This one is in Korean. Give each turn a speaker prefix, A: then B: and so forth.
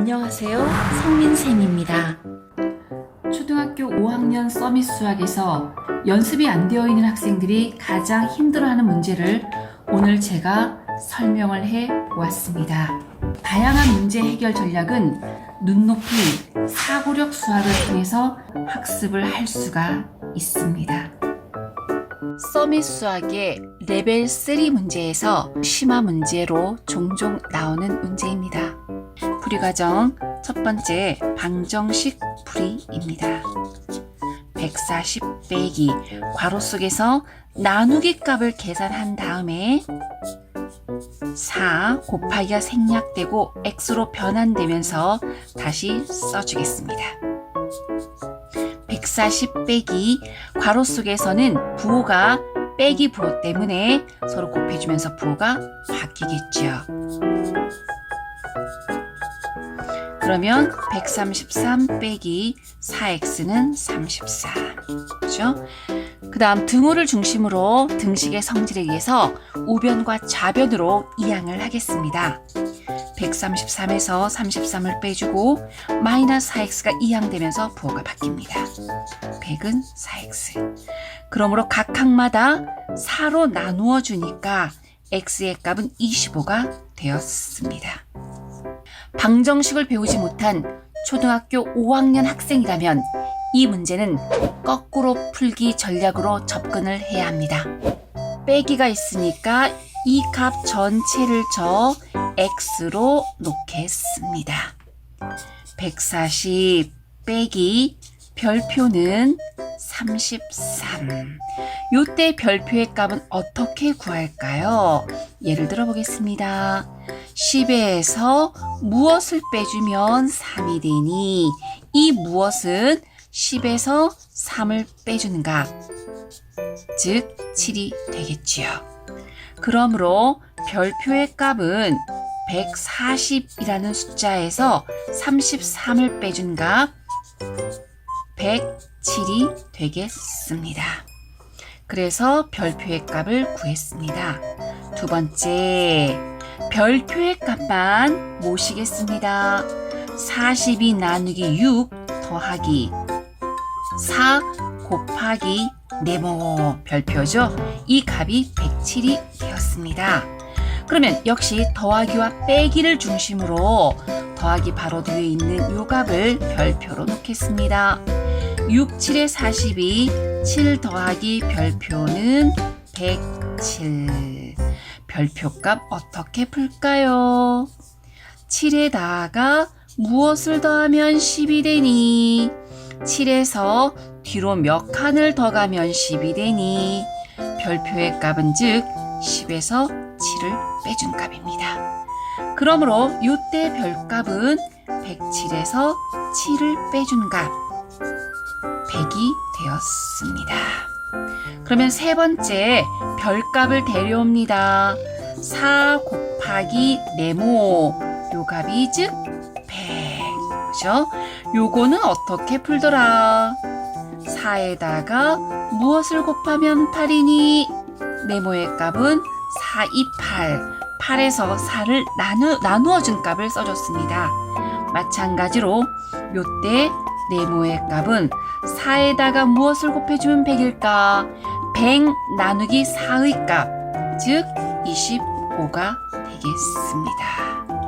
A: 안녕하세요. 성민쌤입니다.
B: 초등학교 5학년 서밋 수학에서 연습이 안 되어 있는 학생들이 가장 힘들어하는 문제를 오늘 제가 설명을 해 보았습니다. 다양한 문제 해결 전략은 눈높이 사고력 수학을 통해서 학습을 할 수가 있습니다. 서밋 수학의 레벨 3 문제에서 심화 문제로 종종 나오는 문제입니다. 풀이 과정 첫 번째 방정식 풀이입니다. 140 빼기 괄호 속에서 나누기 값을 계산한 다음에 4 곱하기가 생략되고 x로 변환되면서 다시 써주겠습니다. 140 빼기 괄호 속에서는 부호가 빼기 부호 때문에 서로 곱해주면서 부호가 바뀌겠죠. 그러면 133 빼기 4x는 34. 그죠? 그 다음 등호를 중심으로 등식의 성질에 의해서 우변과 좌변으로 이항을 하겠습니다. 133에서 33을 빼주고 마이너스 4x가 이항되면서 부호가 바뀝니다. 100은 4x. 그러므로 각 항마다 4로 나누어 주니까 x의 값은 25가 되었습니다. 방정식을 배우지 못한 초등학교 5학년 학생이라면 이 문제는 거꾸로 풀기 전략으로 접근을 해야 합니다. 빼기가 있으니까 이 값 전체를 저 x로 놓겠습니다. 140 빼기 별표는 33. 요때 별표의 값은 어떻게 구할까요? 예를 들어 보겠습니다. 10에서 무엇을 빼주면 3이 되니 이 무엇은 10에서 3을 빼주는가? 즉 7이 되겠지요. 그러므로 별표의 값은 140이라는 숫자에서 33을 빼준 값 107이 되겠습니다. 그래서 별표의 값을 구했습니다. 두 번째, 별표의 값만 모시겠습니다. 42 나누기 6 더하기 4 곱하기 네모 별표죠. 이 값이 107이 되었습니다. 그러면 역시 더하기와 빼기를 중심으로 더하기 바로 뒤에 있는 요 값을 별표로 놓겠습니다. 6, 7에 42, 7 더하기 별표는 107. 별표값 어떻게 풀까요? 7에다가 무엇을 더하면 10이 되니? 7에서 뒤로 몇 칸을 더 가면 10이 되니? 별표의 값은 즉 10에서 7을 빼준 값입니다. 그러므로 요때 별값은 107에서 7을 빼준 값 100이 되었습니다. 그러면 세 번째 별값을 데려옵니다. 4 곱하기 네모 요 값이 즉 100. 그죠? 요거는 어떻게 풀더라? 4에다가 무엇을 곱하면 8이니? 네모의 값은 4, 2, 8. 8에서 4를 나누, 나누어 준 값을 써줬습니다. 마찬가지로 요때 네모의 값은 4에다가 무엇을 곱해주면 100일까? 100 나누기 4의 값, 즉 25가 되겠습니다.